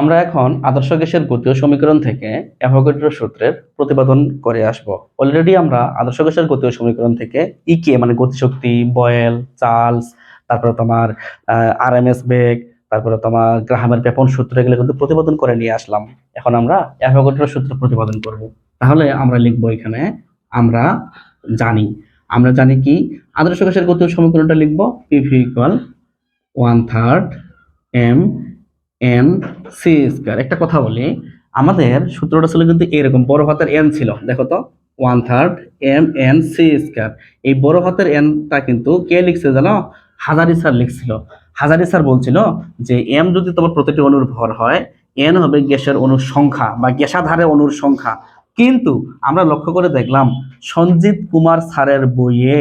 আমরা এখন আদর্শ গ্যাসের গতীয় সমীকরণ থেকে অ্যাভোগাড্রো সূত্রের প্রতিপাদন করে আসব। অলরেডি আমরা আদর্শ গ্যাসের গতীয় সমীকরণ থেকে ইকে মানে গতিশক্তি, বয়েল চার্লস তারপরে তোমার আর এম এস বেগ, তারপরে তোমার গ্রাহামের পেপন সূত্র, এগুলো কিন্তু প্রতিপাদন করে নিয়ে আসলাম। এখন আমরা অ্যাভোগাড্রো সূত্র প্রতিপাদন করব। তাহলে আমরা লিখব এখানে, আমরা জানি। আমরা জানি কি? আদর্শ গ্যাসের গতীয় সমীকরণটা লিখব PV equal one third M N C square একটা কথা বলি, আমাদের সূত্রটা ছিল কিন্তু এরকম, বড় হাতের এন ছিল। দেখো তো one third M N C square এই বড় হাতের এনটা কিন্তু কে লিখছে জানো? হাজারি স্যার লিখছিল। হাজারি স্যার বলছিল যে এম যদি তোমার প্রতিটি অণুর ভর হয় এন হবে গ্যাসের অণুর সংখ্যা বা গ্যাসাধারে অণুর সংখ্যা। কিন্তু আমরা লক্ষ্য করে দেখলাম সঞ্জিত কুমার স্যারের বইয়ে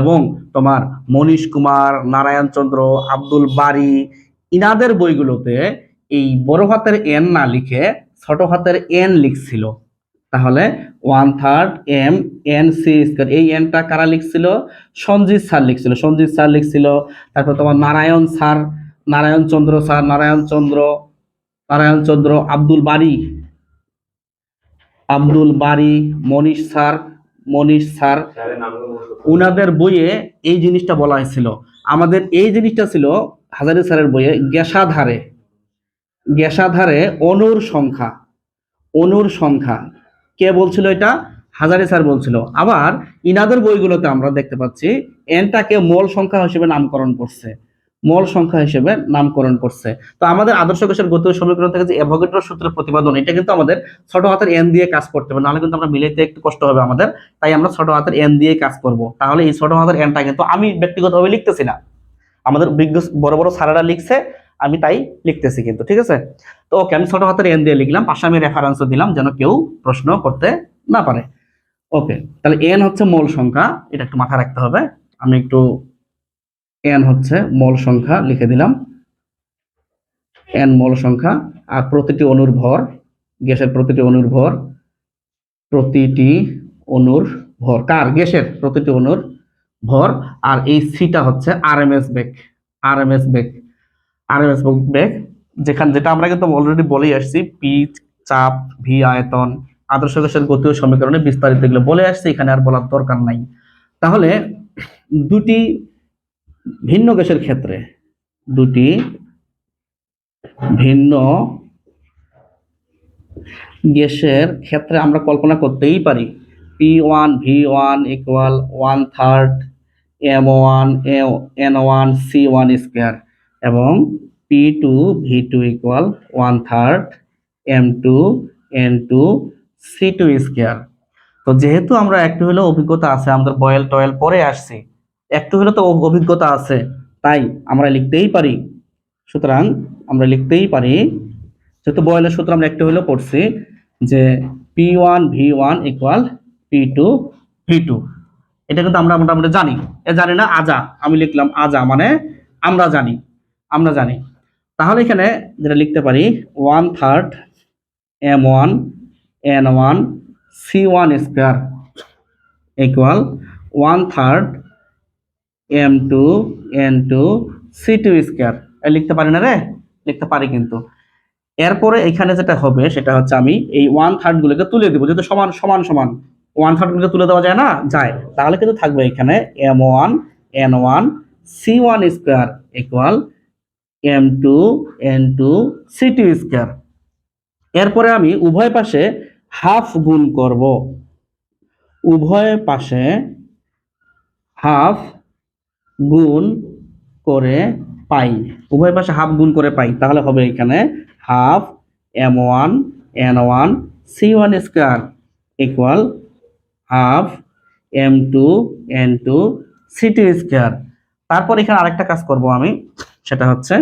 এবং তোমার মনীষ কুমার, নারায়ণ চন্দ্র, আব্দুল বারি, ইনাদের বইগুলোতে এই বড় হাতের এন না লিখে ছোট হাতের এন লিখছিল। তাহলে one third M N C square এই এনটা কারা লিখছিল? সঞ্জিত স্যার লিখছিল। সঞ্জিত স্যার লিখছিল, তারপর তোমার Narayan sir, Narayan Chandra sir, Narayan Chandra Narayan Chandra, Abdul Bari. Abdul Bari, Manish sir Manish sir, উনাদের বইয়ে এই জিনিসটা বলা হয়েছিল। আমাদের এই জিনিসটা ছিল হাজারি স্যারের বইয়ে গ্যাসাধারে গ্যাসাধারে অনুর সংখ্যা অনুর সংখ্যা। কে বলছিল এটা? হাজারি স্যার বলছিল। আবার ইনাদের বইগুলোতে আমরা দেখতে পাচ্ছি, এনটাকে মোল সংখ্যা হিসেবে নামকরণ করছে। মোল সংখ্যা হিসেবে নামকরণ করছে। তো আমাদের আদর্শ গ্যাসের গতীয় সমীকরণ থেকে যে অ্যাভোগাড্রো সূত্রের প্রতিপাদন, এটা কিন্তু আমাদের ছোট হাতের এন দিয়ে কাজ করতে হবে। নাহলে কিন্তু আমরা মিলাইতে একটু কষ্ট হবে আমাদের। তাই আমরা ছোট হাতের এন দিয়ে কাজ করব। তাহলে এই ছোট হাতের এনটা কিন্তু আমি ব্যক্তিগতভাবে লিখতেছি না। আমাদের বিজ্ঞ বড় বড় স্যারেরা লিখছে আমি তাই লিখতেছি কিন্তু, ঠিক আছে? তো ওকে আমি ছোট হাতের এন দিয়ে লিখলাম, পাশে আমি রেফারেন্সও দিলাম যেন কেউ প্রশ্ন করতে না পারে। ওকে তাহলে এন হচ্ছে মোল সংখ্যা, এটা একটু মাথায় রাখতে হবে। আমি একটু এন হচ্ছে মোল সংখ্যা লিখে দিলাম। এন মোল সংখ্যা, আর প্রতিটি অণুর ভর, গ্যাসের প্রতিটি অণুর ভর, প্রতিটি অণুর ভর, কার? গ্যাসের প্রতিটি অনুর ভর, আর এই সিটা হচ্ছে আর এম এস বেগ আর এম এস বেগ। আর এম এস বেগ যেখানে যেটা আমরা কিন্তু অলরেডি বলেই আসছি পি চাপ ভি আয়তন, আদর্শ গ্যাসের গতীয় সমীকরণে বিস্তারিত এগুলো বলে আসছি, এখানে আর বলার দরকার নাই। তাহলে দুটি ভিন্ন গ্যাসের ক্ষেত্রে, দুটি ভিন্ন গ্যাসের ক্ষেত্রে আমরা কল্পনা করতেই পারি। P one V one equal one third M one N one C one square এবং P two V two equal one third M two N two C two square তো যেহেতু আমরা একটু হলেও অভিজ্ঞতা আছে, আমাদের বয়েল টয়েল পরে আসছি, একটু হলেও তো অভ- অভিজ্ঞতা আছে, তাই আমরা লিখতেই পারি। সুতরাং আমরা লিখতেই পারি, যেহেতু বয়েলের সূত্র আমরা একটু হলেও পড়ছি যে P one V one equal P two V two এটা কিন্তু আমরা মোটামুটি জানি। এ জানি না আজা, আমি লিখলাম আজা মানে আমরা জানি। আমরা জানি। তাহলে এখানে যেটা লিখতে পারি one third M one N one C one square equal one third M two N two C two square লিখতে পারি না রে? লিখতে পারি কিন্তু। এরপরে এখানে যেটা হবে, সেটা হচ্ছে আমি এই ওয়ান থার্ড গুলোকে তুলে দিব, যেহেতু সমান সমান সমান। ওয়ান থার্ড গুলোকে তুলে দেওয়া যায় না? যায়। তাহলে কিন্তু থাকবে এখানে M one N one C one square equal M two N two C two square এরপরে আমি উভয় পাশে হাফ গুণ করব। উভয় পাশে হাফ গুণ করে পাই। উভয় পাশে হাফ গুণ করে পাই, তাহলে হবে এখানে half M one N one C one square equal half M two N two C two square তারপর এখানে আরেকটা কাজ করব আমি। সেটা হচ্ছে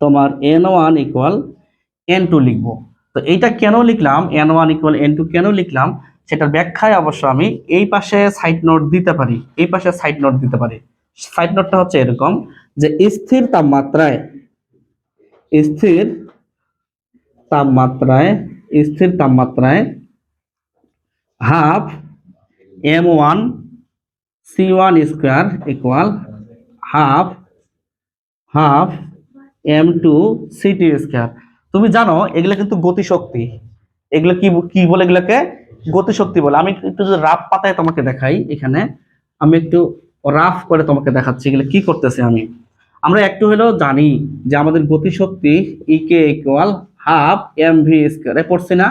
তোমার N one equal N two লিখব। তো এইটা কেন লিখলাম? N one equal N two কেন লিখলাম? সেটার ব্যাখ্যায় অবশ্য আমি এই পাশে সাইড নোট দিতে পারি, এই পাশে সাইড নোট দিতে পারি। সাইড নোটটা হচ্ছে এরকম যে স্থির তাপমাত্রায় স্থির তাপমাত্রায় স্থির তাপমাত্রায় half M one C one square equal half half M two C two square তুমি জানো এগুলো কিন্তু গতিশক্তি। এগুলো কি কি বলে এগুলোকে? গতিশক্তি বলে। আমি একটু রাফ পাতায় তোমাকে দেখাই এখানে। আমি একটু রাফ করে তোমাকে দেখাচ্ছি এগুলো কি করতেছি আমি। আমরা একটু হলেও জানি যে আমাদের গতিশক্তি E K equal half M V square পড়ছি না।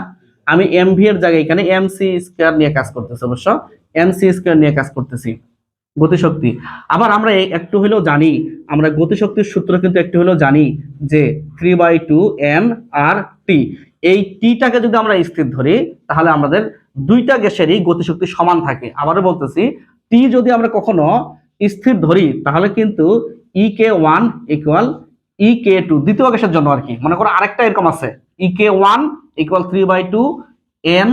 আমি এম ভি এর জায়গায় এখানে এম সি স্কোয়ার নিয়ে কাজ করতেছি অবশ্য। এম সি স্কোয়ার নিয়ে কাজ করতেছি। গতিশক্তি। আবার আমরা একটু হলেও জানি, আমরা গতিশক্তির সূত্র কিন্তু একটু হলেও জানি যে three by two N R T এই টিটাকে যদি আমরা স্থির ধরি, তাহলে আমাদের দুইটা গ্যাসেরই গতিশক্তি সমান থাকে। আবারও বলতেছি টি যদি আমরা কখনো স্থির ধরি, তাহলে কিন্তু E K one equal E K two দ্বিতীয় গ্যাসের জন্য আর কি। মনে করো আরেকটা এরকম আছে E K one equal three by two N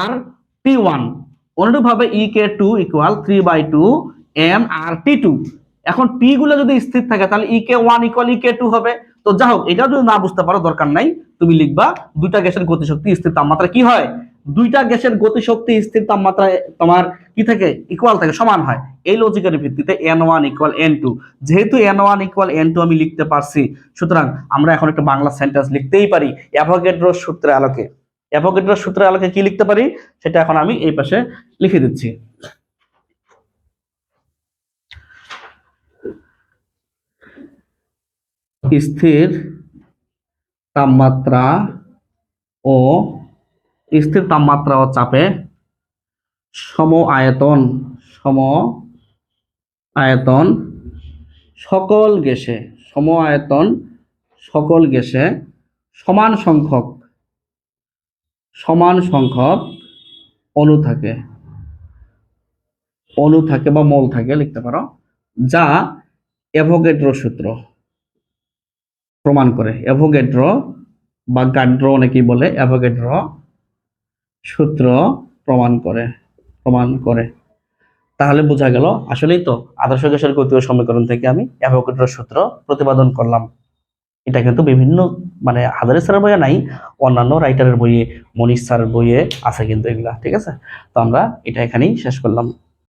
R T one অনুরূপভাবে E K two equal three by two N R T two এখন টি গুলো যদি স্থির থাকে, তাহলে E K one equal E K two হবে। তো যা হোক, এটা যদি না বুঝতে পারো, দরকার নাই। তুমি লিখবা, দুইটা গ্যাসের গতিশক্তি স্থির তাপমাত্রা কি হয়? দুইটা গ্যাসের গতিশক্তি স্থির তাপমাত্রা তোমার কি থাকে? ইকুয়াল থাকে, সমান হয়। এই লজিকের ভিত্তিতে N one equal N two যেহেতু N one equal N two আমি লিখতে পারছি, সুতরাং আমরা এখন একটা বাংলা সেন্টেন্স লিখতেই পারি, অ্যাভোগেড্রো সূত্রের আলোকে। অ্যাভোগেড্রো সূত্রের আলোকে কি লিখতে পারি? সেটা এখন আমি এই পাশে লিখে দিচ্ছি। স্থির তাপমাত্রা ও স্থির তাপমাত্রা ও চাপে সম আয়তন সম আয়তন সকল গ্যাসে, সম আয়তন সকল গ্যাসে সমান সংখ্যক সমান সংখ্যক অণু থাকে। অণু থাকে বা মল থাকে, লিখতে পারো, যা অ্যাভোগেড্রো সূত্র প্রমাণ করে। অ্যাভোগেড্রো বা গাড্রো অনেকেই বলে, অ্যাভোগেড্রো সূত্র প্রমাণ করে প্রমাণ করে। তাহলে বোঝা গেল, আসলেই তো আদর্শ গ্যাসের গতীয় সমীকরণ থেকে আমি অ্যাভোগেড্রো সূত্র প্রতিপাদন করলাম। এটা কিন্তু বিভিন্ন মানে হাজারে স্যারের বইয়ে নাই, অন্যান্য রাইটারের বইয়ে মনীষ স্যারের বইয়ে আছে কিন্তু এগুলা, ঠিক আছে? তো আমরা এটা এখানেই শেষ করলাম।